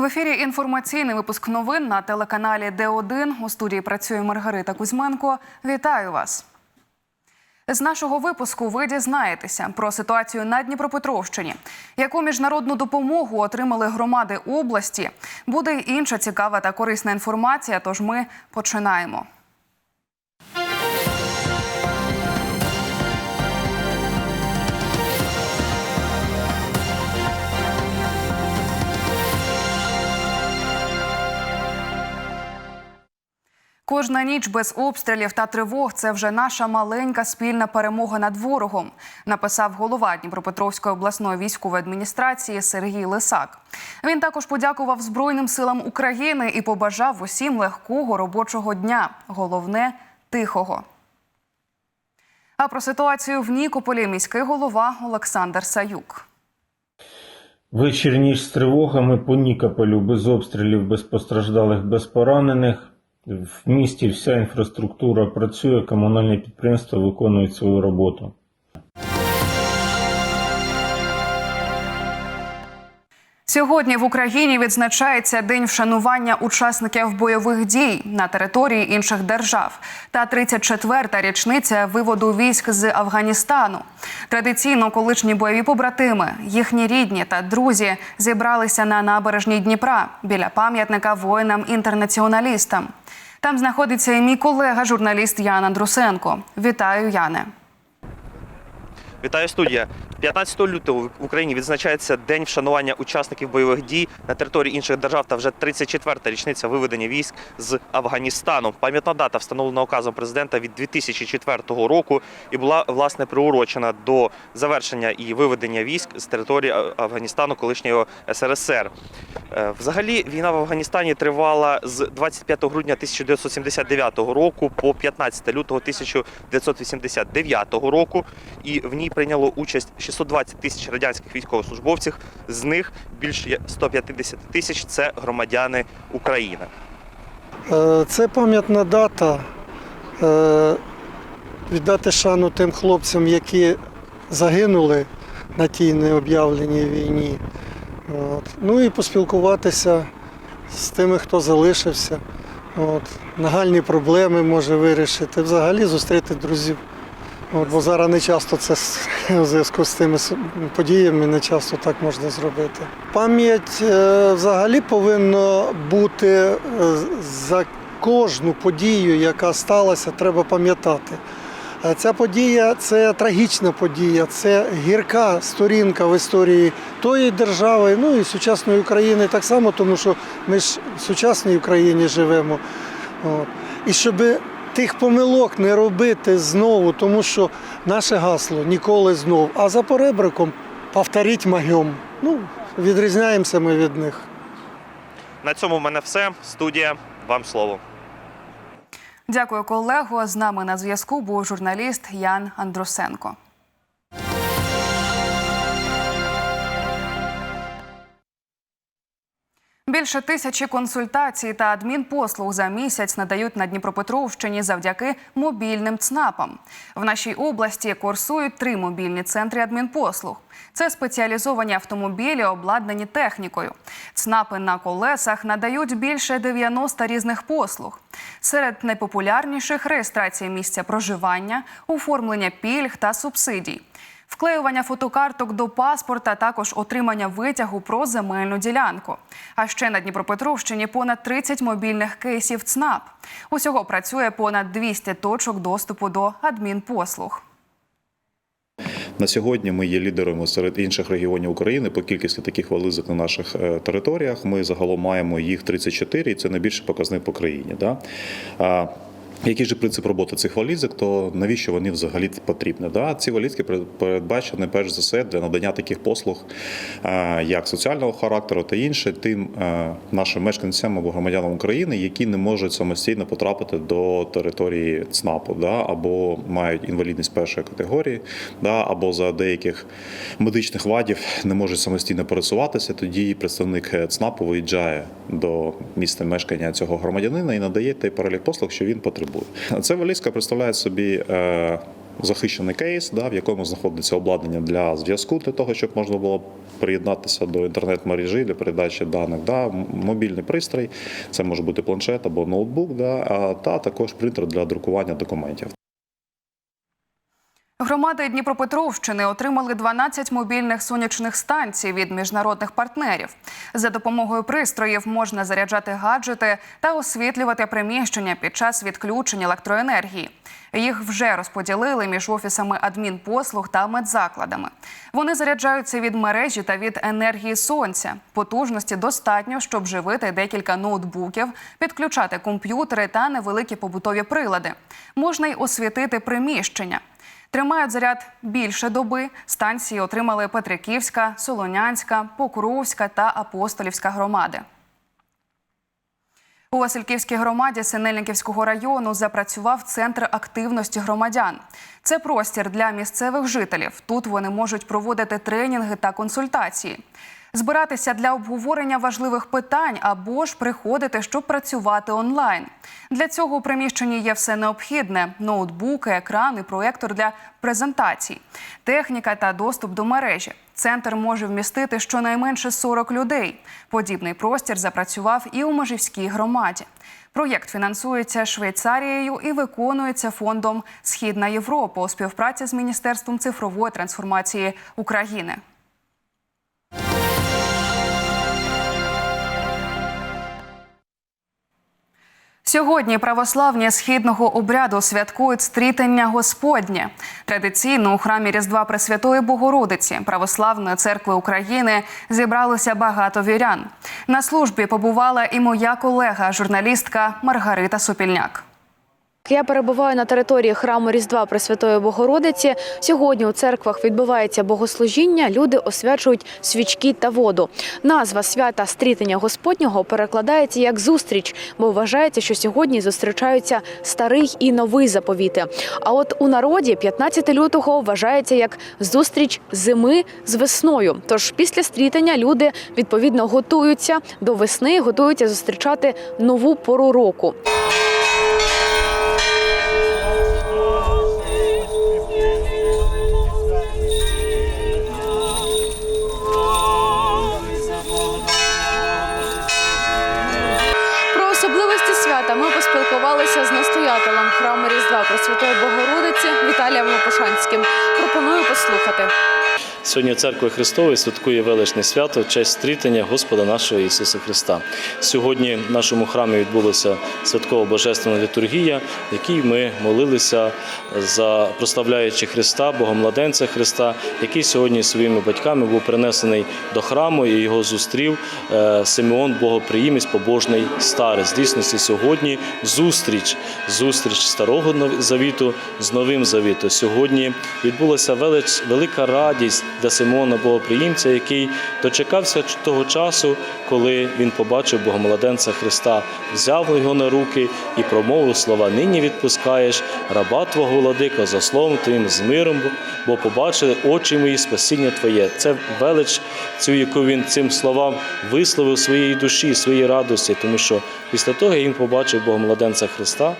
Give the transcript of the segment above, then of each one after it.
В ефірі інформаційний випуск новин на телеканалі Д1. У студії працює Маргарита Кузьменко. Вітаю вас. З нашого випуску ви дізнаєтеся про ситуацію на Дніпропетровщині, яку міжнародну допомогу отримали громади області. Буде інша цікава та корисна інформація. Тож ми починаємо. Кожна ніч без обстрілів та тривог це вже наша маленька спільна перемога над ворогом, написав голова Дніпропетровської обласної військової адміністрації Сергій Лисак. Він також подякував Збройним силам України і побажав усім легкого робочого дня. Головне тихого. А про ситуацію в Нікополі міський голова Олександр Саюк. Вечір ніч з тривогами по Нікополю, без обстрілів, без постраждалих, без поранених. В місті вся інфраструктура працює, комунальні підприємства виконують свою роботу. Сьогодні в Україні відзначається день вшанування учасників бойових дій на території інших держав та 34-та річниця виводу військ з Афганістану. Традиційно колишні бойові побратими, їхні рідні та друзі зібралися на набережній Дніпра біля пам'ятника воїнам-інтернаціоналістам. Там знаходиться і мій колега, журналіст Ян Андрусенко. Вітаю, Яне. Вітаю студія. 15 лютого в Україні відзначається день вшанування учасників бойових дій на території інших держав та вже 34-та річниця виведення військ з Афганістану. Пам'ятна дата встановлена указом президента від 2004 року і була власне приурочена до завершення і виведення військ з території Афганістану колишнього СРСР. Е, Взагалі війна в Афганістані тривала з 25 грудня 1979 року по 15 лютого 1989 року, і в ній прийняло участь 620 тисяч радянських військовослужбовців. З них більше 150 тисяч це громадяни України. Е, Це пам'ятна дата. е, Віддати шану тим хлопцям, які загинули на тій необ'явленій війні. От. Ну і поспілкуватися з тими, хто залишився. От. Нагальні проблеми може вирішити. Взагалі зустріти друзів. От, бо зараз не часто це у зв'язку з тими подіями, не часто так можна зробити. Пам'ять е, взагалі повинна бути е, за кожну подію, яка сталася, треба пам'ятати. Ця подія це трагічна подія, це гірка сторінка в історії тої держави, ну і сучасної України так само, тому що ми ж в сучасній Україні живемо. І щоб тих помилок не робити знову, тому що наше гасло ніколи знов. А за поребриком повторіть магьом. Ну, відрізняємося ми від них. На цьому в мене все. Студія, вам слово. Дякую, колего. З нами на зв'язку був журналіст Ян Андрусенко. Більше тисячі консультацій та адмінпослуг за місяць надають на Дніпропетровщині завдяки мобільним ЦНАПам. В нашій області курсують три мобільні центри адмінпослуг. Це спеціалізовані автомобілі, обладнані технікою. ЦНАПи на колесах надають більше 90 різних послуг. Серед найпопулярніших реєстрація місця проживання, оформлення пільг та субсидій. Вклеювання фотокарток до паспорта, також отримання витягу про земельну ділянку. А ще на Дніпропетровщині понад 30 мобільних кейсів ЦНАП. Усього працює понад 200 точок доступу до адмінпослуг. На сьогодні ми є лідерами серед інших регіонів України по кількості таких вализок на наших е, територіях. Ми загалом маємо їх 34, і це найбільший показник по країні. Да? Який же принцип роботи цих валізок, то навіщо вони взагалі потрібні? Да? Ці валізки передбачені перш за все для надання таких послуг, як соціального характеру та інше, тим нашим мешканцям або громадянам України, які не можуть самостійно потрапити до території ЦНАПу, да? або мають інвалідність першої категорії, да? або за деяких медичних вадів не можуть самостійно пересуватися. Тоді представник е, ЦНАПу виїжджає до місця мешкання цього громадянина і надає той перелік послуг, що він потребує. Ця валізка представляє собі. е, захищений кейс, да, в якому знаходиться обладнання для зв'язку, для того, щоб можна було приєднатися до інтернет-мережі для передачі даних. Да, мобільний пристрій, це може бути планшет або ноутбук, да, та також принтер для друкування документів. Громади Дніпропетровщини отримали 12 мобільних сонячних станцій від міжнародних партнерів. За допомогою пристроїв можна заряджати гаджети та освітлювати приміщення під час відключення електроенергії. Їх вже розподілили між офісами адмінпослуг та медзакладами. Вони заряджаються від мережі та від енергії сонця. Потужності достатньо, щоб живити декілька ноутбуків, підключати комп'ютери та невеликі побутові прилади. Можна й освітити приміщення. Тримають заряд більше доби. Станції отримали Петриківська, Солонянська, Покровська та Апостолівська громади. У Васильківській громаді Синельниківського району запрацював центр активності громадян. Це простір для місцевих жителів. Тут вони можуть проводити тренінги та консультації, збиратися для обговорення важливих питань або ж приходити, щоб працювати онлайн. Для цього у приміщенні є все необхідне: ноутбуки, екран і проектор для презентацій, техніка та доступ до мережі. Центр може вмістити щонайменше 40 людей. Подібний простір запрацював і у Межівській громаді. Проєкт фінансується Швейцарією і виконується фондом Східна Європа у співпраці з Міністерством цифрової трансформації України. Сьогодні православні східного обряду святкують стрітення Господнє. Традиційно у храмі Різдва Пресвятої Богородиці Православної церкви України зібралося багато вірян. На службі побувала і моя колега, журналістка Маргарита Сопільняк. Я перебуваю на території храму Різдва Пресвятої Богородиці. Сьогодні у церквах відбувається богослужіння. Люди освячують свічки та воду. Назва свята стрітення Господнього перекладається як зустріч, бо вважається, що сьогодні зустрічаються старий і новий заповіти. А от у народі 15 лютого вважається як зустріч зими з весною. Тож після стрітення люди відповідно готуються до весни, готуються зустрічати нову пору року. Свята ми поспілкувалися з настоятелем храму Різдва Пресвятої Богородиці Віталієм Лопушанським. Пропоную послухати. Сьогодні Церква Христової святкує величне свято честь стрітення Господа нашого Ісуса Христа. Сьогодні в нашому храмі відбулася святкова божественна літургія, в якій ми молилися за прославляючи Христа, Богомладенця Христа, який сьогодні своїми батьками був принесений до храму і його зустрів е, Симеон, богоприємець, побожний старець. Дійсності сьогодні зустріч, зустріч старого завіту з новим завітом. Сьогодні відбулася велика радість для Симона Богоприємця, який дочекався того часу, коли він побачив Богомладенця Христа, взяв його на руки і промовив слова: Нині відпускаєш раба Твого владика за словом Твоїм з миром, бо побачили очі мої спасіння Твоє. Це велич, цю, яку він цим словам висловив своєї душі, своєї радості, тому що після того, як він побачив Богомладенця Христа,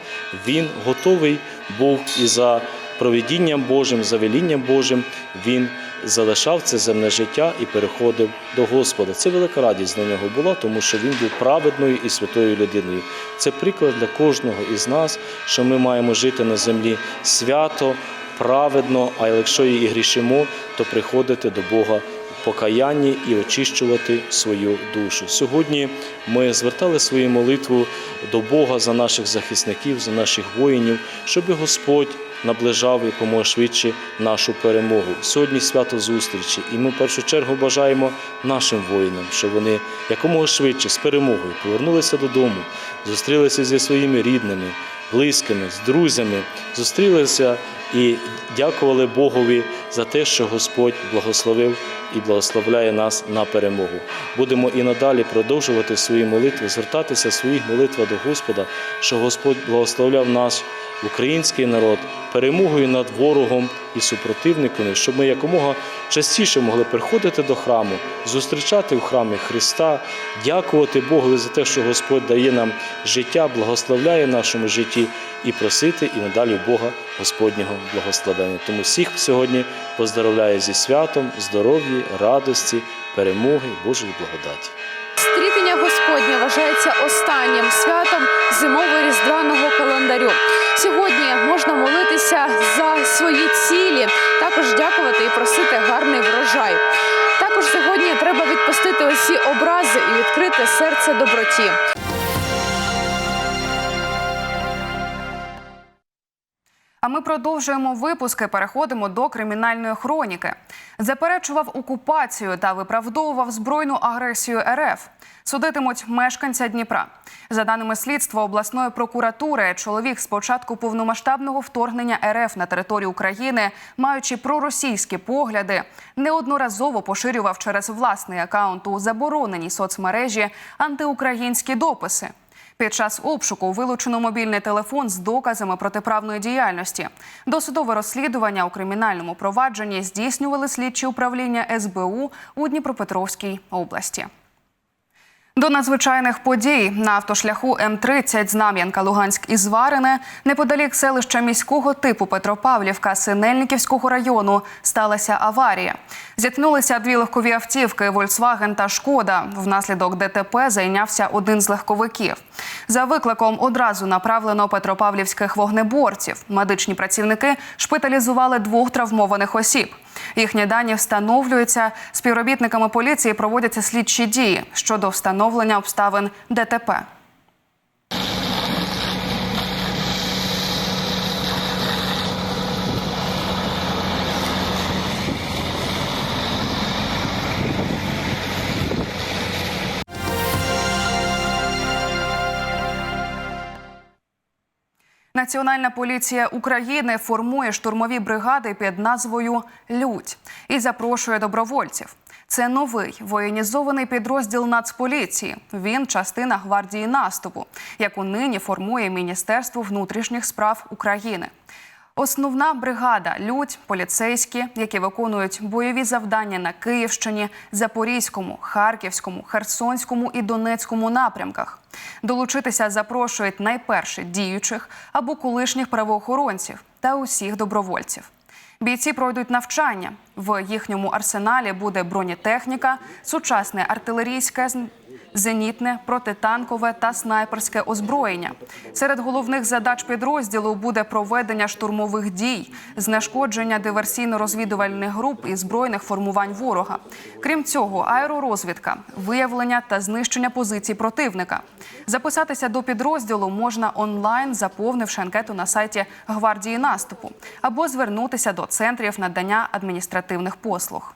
він готовий був і за провидінням Божим, за велінням Божим, він залишав це земне життя і переходив до Господа. Це велика радість для нього була, тому що він був праведною і святою людиною. Це приклад для кожного із нас, що ми маємо жити на землі свято, праведно, а якщо і грішимо, то приходити до Бога в покаянні і очищувати свою душу. Сьогодні ми звертали свою молитву до Бога за наших захисників, за наших воїнів, щоб Господь наближав якомога швидше нашу перемогу. Сьогодні свято зустрічі, і ми в першу чергу бажаємо нашим воїнам, щоб вони якомога швидше з перемогою повернулися додому, зустрілися зі своїми рідними, близькими, з друзями, зустрілися і дякували Богові за те, що Господь благословив і благословляє нас на перемогу. Будемо і надалі продовжувати свої молитви, звертатися в своїх молитвах до Господа, що Господь благословляв наш український народ перемогою над ворогом і супротивниками, щоб ми якомога частіше могли приходити до храму, зустрічати в храмі Христа, дякувати Богу за те, що Господь дає нам життя, благословляє нашому житті і просити і надалі Бога Господнього благословення. Тому всіх сьогодні поздоровляю зі святом, здоров'я, радості, перемоги, Божої благодаті. Стрітення Господнє вважається останнім святом зимово-різдвяного календарю. Сьогодні можна молитися за свої цілі, також дякувати і просити гарний врожай. Також сьогодні треба відпустити усі образи і відкрити серце доброті. А ми продовжуємо випуски. Переходимо до кримінальної хроніки. Заперечував окупацію та виправдовував збройну агресію РФ. Судитимуть мешканця Дніпра. За даними слідства обласної прокуратури, чоловік з початку повномасштабного вторгнення РФ на територію України, маючи проросійські погляди, неодноразово поширював через власний акаунт у забороненій соцмережі антиукраїнські дописи. Під час обшуку вилучено мобільний телефон з доказами протиправної діяльності. Досудове розслідування у кримінальному провадженні здійснювали слідчі управління СБУ у Дніпропетровській області. До надзвичайних подій на автошляху М30 Знам'янка Луганськ і Зварине неподалік селища міського типу Петропавлівка Синельниківського району сталася аварія. Зіткнулися дві легкові автівки Volkswagen та Шкода. Внаслідок ДТП зайнявся один з легковиків. За викликом одразу направлено петропавлівських вогнеборців. Медичні працівники шпиталізували двох травмованих осіб. Їхні дані встановлюються. Співробітниками поліції проводяться слідчі дії щодо встановлення обставин ДТП. Національна поліція України формує штурмові бригади під назвою Людь і запрошує добровольців. Це новий воєнізований підрозділ Нацполіції. Він частина гвардії наступу, яку нині формує Міністерство внутрішніх справ України. Основна бригада людь, поліцейські, які виконують бойові завдання на Київщині, Запорізькому, Харківському, Херсонському і Донецькому напрямках. Долучитися запрошують найперше діючих або колишніх правоохоронців та усіх добровольців. Бійці пройдуть навчання. В їхньому арсеналі буде бронетехніка, сучасне артилерійське зенітне, протитанкове та снайперське озброєння. Серед головних задач підрозділу буде проведення штурмових дій, знешкодження диверсійно-розвідувальних груп і збройних формувань ворога. Крім цього, аеророзвідка, виявлення та знищення позицій противника. Записатися до підрозділу можна онлайн, заповнивши анкету на сайті гвардії наступу, або звернутися до центрів надання адміністративних послуг.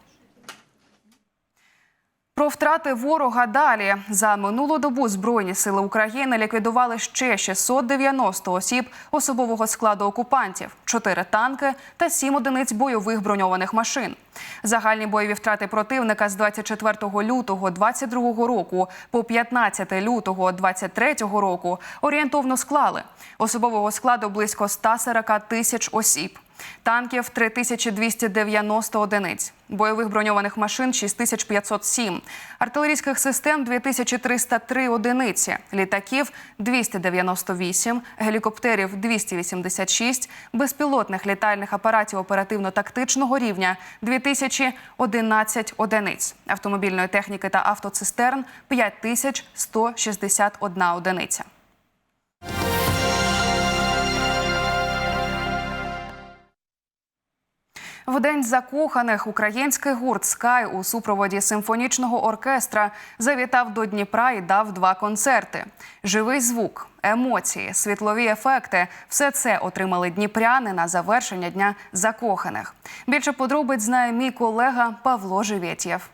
Про втрати ворога далі за минулу добу збройні сили України ліквідували ще 690 осіб особового складу окупантів, 4 танки та 7 одиниць бойових броньованих машин. Загальні бойові втрати противника з 24 лютого 2022 року по 15 лютого 2023 року орієнтовно склали особового складу близько 140 тисяч осіб. Танків 3290 одиниць, бойових броньованих машин 6507, артилерійських систем 2303 одиниці, літаків 298, гелікоптерів 286, безпілотних літальних апаратів оперативно-тактичного рівня 2011 одиниць, автомобільної техніки та автоцистерн 5161 одиниця. В день закоханих український гурт Скай у супроводі симфонічного оркестра завітав до Дніпра і дав два концерти: живий звук, емоції, світлові ефекти все це отримали дніпряни на завершення дня закоханих. Більше подробиць знає мій колега Павло Живєтєв.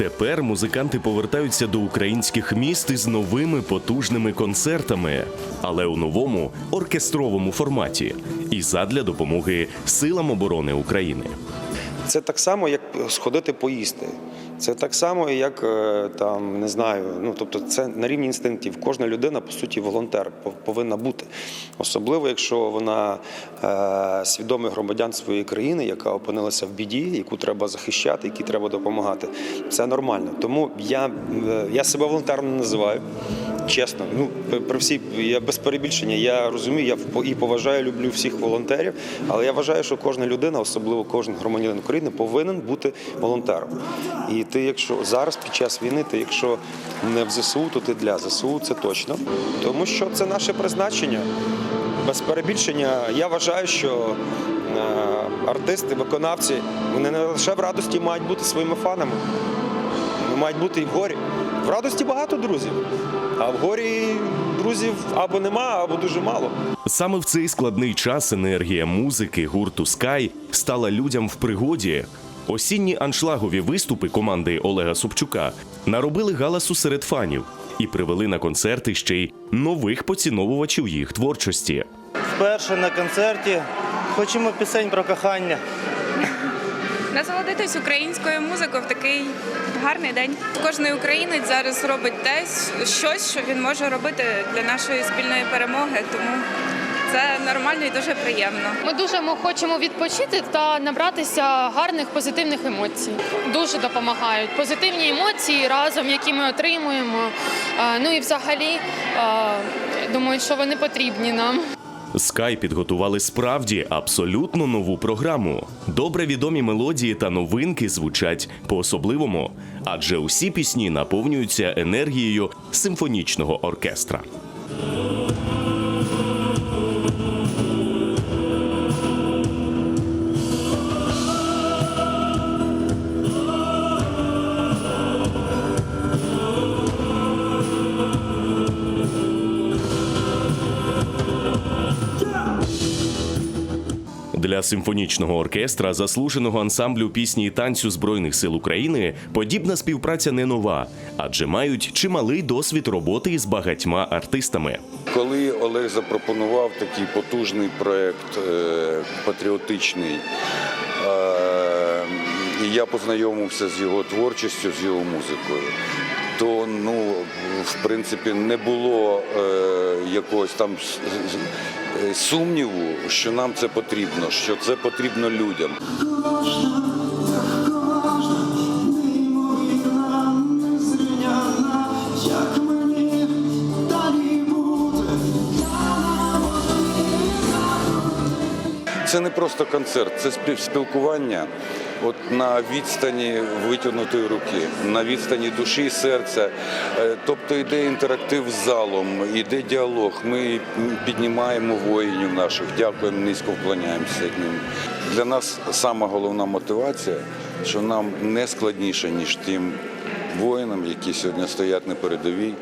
Тепер музиканти повертаються до українських міст із новими потужними концертами, але у новому оркестровому форматі і задля допомоги силам оборони України. Це так само, як сходити поїсти. Це так само, як е, там не знаю. Ну тобто, це на рівні інстинктів. Кожна людина, по суті, волонтер повинна бути. Особливо, якщо вона е, свідомий громадян своєї країни, яка опинилася в біді, яку треба захищати, якій треба допомагати. Це нормально. Тому я, е, я себе волонтером не називаю. Чесно, ну при- всій я без перебільшення. Я розумію, я і поважаю, люблю всіх волонтерів, але я вважаю, що кожна людина, особливо кожен громадянин України, повинен бути волонтером. І ти, якщо зараз під час війни, ти якщо не в ЗСУ, то ти для ЗСУ це точно, тому що це наше призначення. Без перебільшення, я вважаю, що е, артисти, виконавці, вони не лише в радості мають бути своїми фанами. Вони мають бути і в горі. В радості багато друзів, а в горі друзів або нема, або дуже мало. Саме в цей складний час енергія музики гурту Скай стала людям в пригоді. Осінні аншлагові виступи команди Олега Собчука наробили галасу серед фанів і привели на концерти ще й нових поціновувачів їх творчості. Вперше на концерті хочемо пісень про кохання. Насолодитись українською музикою в такий гарний день. Кожний українець зараз робить те, щось, що він може робити для нашої спільної перемоги. Тому це нормально і дуже приємно. Ми дуже мо- хочемо відпочити та набратися гарних позитивних емоцій. Дуже допомагають позитивні емоції разом, які ми отримуємо. Ну і взагалі думаю, що вони потрібні нам. Скай підготували справді абсолютно нову програму. Добре відомі мелодії та новинки звучать по-особливому, адже усі пісні наповнюються енергією симфонічного оркестра. Для симфонічного оркестра, заслуженого ансамблю пісні і танцю Збройних сил України, подібна співпраця не нова, адже мають чималий досвід роботи із багатьма артистами. Коли Олег запропонував такий потужний проєкт е, патріотичний, е, і я познайомився з його творчістю, з його музикою, то ну, в принципі не було е, якогось там сумніву, що нам це потрібно, що це потрібно людям. Це не просто концерт, це спів- спілкування от на відстані витягнутої руки, на відстані душі і серця. Е, Тобто йде інтерактив з залом, йде діалог. Ми піднімаємо воїнів наших, дякуємо, низько вклоняємося ним. Для нас сама головна мотивація, що нам не складніше, ніж тим воїнам, які сьогодні стоять на передовій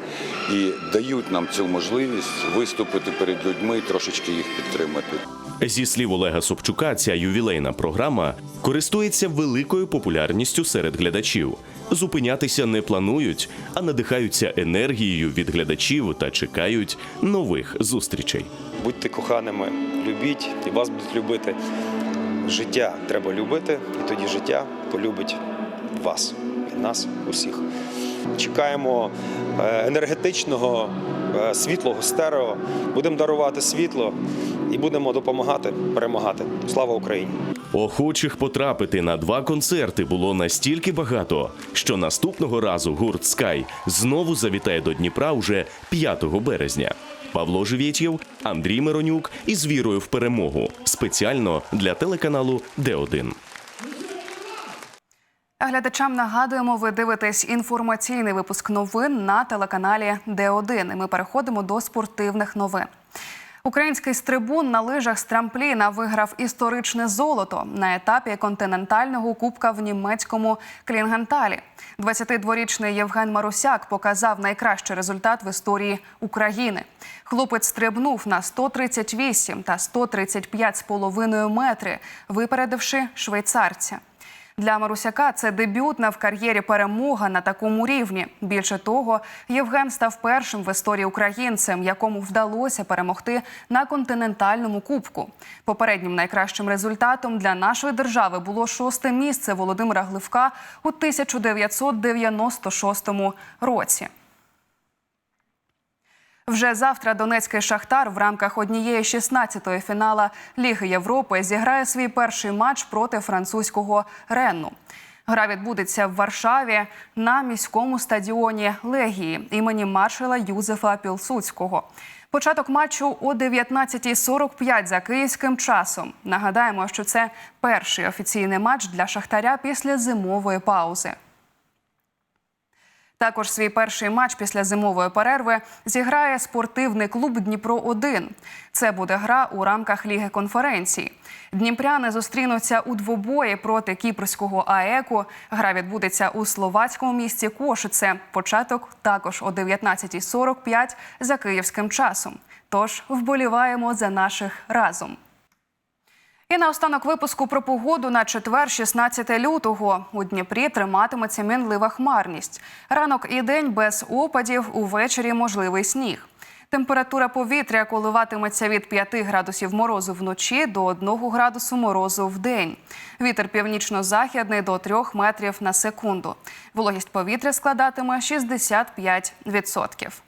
і дають нам цю можливість виступити перед людьми і трошечки їх підтримати. Зі слів Олега Собчука, ця ювілейна програма користується великою популярністю серед глядачів. Зупинятися не планують, а надихаються енергією від глядачів та чекають нових зустрічей. Будьте коханими, любіть і вас будуть любити. Життя треба любити, і тоді життя полюбить вас і нас усіх. Чекаємо е, енергетичного, е, світлого стерео. Будемо дарувати світло і будемо допомагати перемагати. Слава Україні! Охочих потрапити на два концерти було настільки багато, що наступного разу гурт Скай знову завітає до Дніпра уже 5 березня. Павло Живєтєв, Андрій Миронюк із вірою в перемогу спеціально для телеканалу Д1. Глядачам нагадуємо, ви дивитесь інформаційний випуск новин на телеканалі Д1. І ми переходимо до спортивних новин. Український стрибун на лижах з трампліна виграв історичне золото на етапі континентального кубка в німецькому Клінгенталі. 22-річний Євген Марусяк показав найкращий результат в історії України. Хлопець стрибнув на 138 та 135,5 метри, випередивши швейцарця. Для Марусяка це дебютна в кар'єрі перемога на такому рівні. Більше того, Євген став першим в історії українцем, якому вдалося перемогти на континентальному кубку. Попереднім найкращим результатом для нашої держави було шосте місце Володимира Гливка у 1996 році. Вже завтра Донецький шахтар в рамках однієї 16-ї фінала Ліги Європи зіграє свій перший матч проти французького Ренну. Гра відбудеться в Варшаві на міському стадіоні Легії імені маршала Юзефа Пілсуцького. Початок матчу о 19.45 за київським часом. Нагадаємо, що це перший офіційний матч для шахтаря після зимової паузи. Також свій перший матч після зимової перерви зіграє спортивний клуб Дніпро 1 Це буде гра у рамках Ліги конференцій. Дніпряни зустрінуться у двобої проти кіпрського АЕКу. Гра відбудеться у словацькому місті Кошице. Початок також о 19.45 за київським часом. Тож вболіваємо за наших разом. І наостанок випуску про погоду на четвер, 16 лютого. У Дніпрі триматиметься мінлива хмарність. Ранок і день без опадів, увечері можливий сніг. Температура повітря коливатиметься від 5 градусів морозу вночі до 1 градусу морозу в день. Вітер північно-західний до 3 метрів на секунду. Вологість повітря складатиме 65%.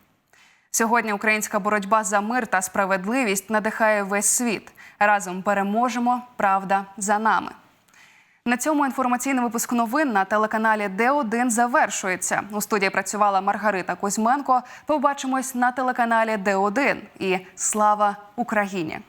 Сьогодні українська боротьба за мир та справедливість надихає весь світ. Разом переможемо. Правда за нами. На цьому інформаційний випуск новин на телеканалі Д1 завершується. У студії працювала Маргарита Кузьменко. Побачимось на телеканалі Д1 і слава Україні!